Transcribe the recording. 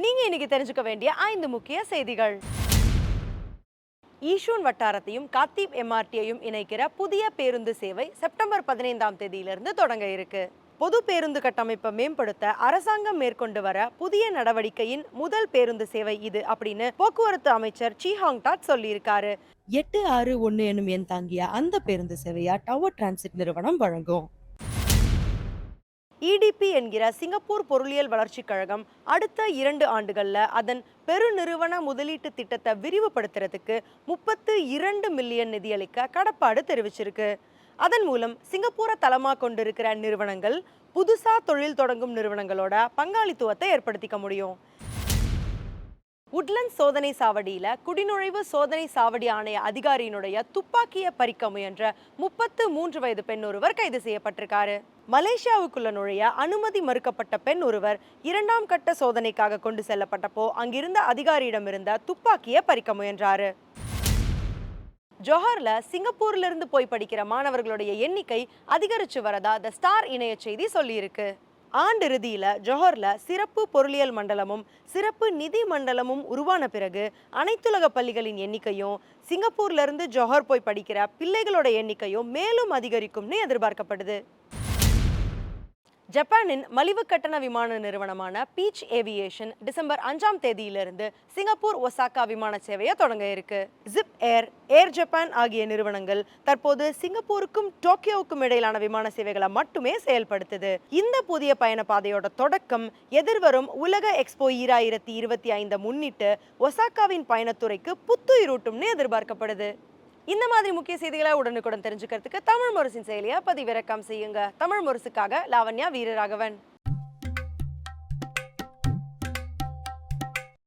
நீங்கள் இன்னைக்கு தெரிஞ்சுக்க வேண்டிய ஐந்து முக்கிய செய்திகள். ஈஷூன் வட்டாரத்தையும் காத்தீப் எம்ஆர்டியையும் இணைக்கிற புதிய பேருந்து சேவை செப்டம்பர் பதினைந்தாம் தேதியிலிருந்து தொடங்க இருக்கு. பொது பேருந்து கட்டமைப்பை மேம்படுத்த அரசாங்கம் மேற்கொண்டு வர புதிய நடவடிக்கையின் முதல் பேருந்து சேவை இது அப்படின்னு போக்குவரத்து அமைச்சர் சீஹாங் டாட் சொல்லியிருக்காரு. எட்டு ஆறு ஒன்று எனும் எண் தாங்கிய அந்த பேருந்து சேவையா டவர் டிரான்சிட் நிறுவனம் வழங்கும். இடிபி என்கிற சிங்கப்பூர் பொருளியல் வளர்ச்சிக் கழகம் அடுத்த இரண்டு ஆண்டுகளில் அதன் பெருநிறுவன முதலீட்டு திட்டத்தை விரிவுபடுத்துறதுக்கு முப்பத்து இரண்டு மில்லியன் நிதியளிக்க கடப்பாடு தெரிவிச்சிருக்கு. அதன் மூலம் சிங்கப்பூரை தளமாக கொண்டிருக்கிற நிறுவனங்கள் புதுசாக தொழில் தொடங்கும் நிறுவனங்களோட பங்காளித்துவத்தை ஏற்படுத்திக்க முடியும். உட்லண்ட் சோதனை சாவடியில் குடிநுழைவு சோதனை சாவடி ஆணைய அதிகாரியினுடைய துப்பாக்கியை பறிக்க முயன்ற முப்பத்து மூன்று வயது பெண் ஒருவர் கைது செய்யப்பட்டிருக்காரு. மலேசியாவுக்குள்ள நுழைய அனுமதி மறுக்கப்பட்ட பெண் ஒருவர் இரண்டாம் கட்ட சோதனைக்காக கொண்டு செல்லப்பட்டப்போ அங்கிருந்த அதிகாரியிடம் இருந்த துப்பாக்கியை பறிக்க முயன்றாரு. ஜோஹர்ல சிங்கப்பூர்ல இருந்து போய் படிக்கிற மாணவர்களுடைய எண்ணிக்கை அதிகரிச்சு வரதா த ஸ்டார் இணைய செய்தி சொல்லியிருக்கு. ஆண்டிறுதியில ஜோஹர்ல சிறப்பு பொருளியல் மண்டலமும் சிறப்பு நிதி மண்டலமும் உருவான பிறகு அனைத்துலக பள்ளிகளின் எண்ணிக்கையும் சிங்கப்பூர்லேருந்து ஜொஹர் ஜோஹர் போய் படிக்கிற பிள்ளைகளோட எண்ணிக்கையும் மேலும் அதிகரிக்கும்னு எதிர்பார்க்கப்படுது. ஜப்பானின் மலிவு கட்டண விமான நிறுவனமான பீச் ஏவியேஷன் டிசம்பர் அஞ்சாம் தேதியிலிருந்து சிங்கப்பூர் ஒசாக்கா விமான சேவையை தொடங்க இருக்கு. ஜிப் ஏர் ஏர் ஜப்பான் ஆகிய நிறுவனங்கள் தற்போது சிங்கப்பூருக்கும் டோக்கியோவுக்கும் இடையிலான விமான சேவைகளை மட்டுமே செயல்படுத்துது. இந்த புதிய பயண பாதையோட தொடக்கம் எதிர்வரும் உலக எக்ஸ்போ ஈராயிரத்தி இருபத்தி ஐந்தை முன்னிட்டு ஒசாக்காவின் பயணத்துறைக்கு புத்துயிரூட்டும்னு எதிர்பார்க்கப்படுது. இந்த மாதிரி முக்கிய செய்திகளை உடனுக்குடன் தெரிஞ்சுக்கிறதுக்கு தமிழ் முரசின் செயலியை பதிவிறக்கம் செய்யுங்க. தமிழ் முரசுக்காக லாவண்யா வீரராகவன்.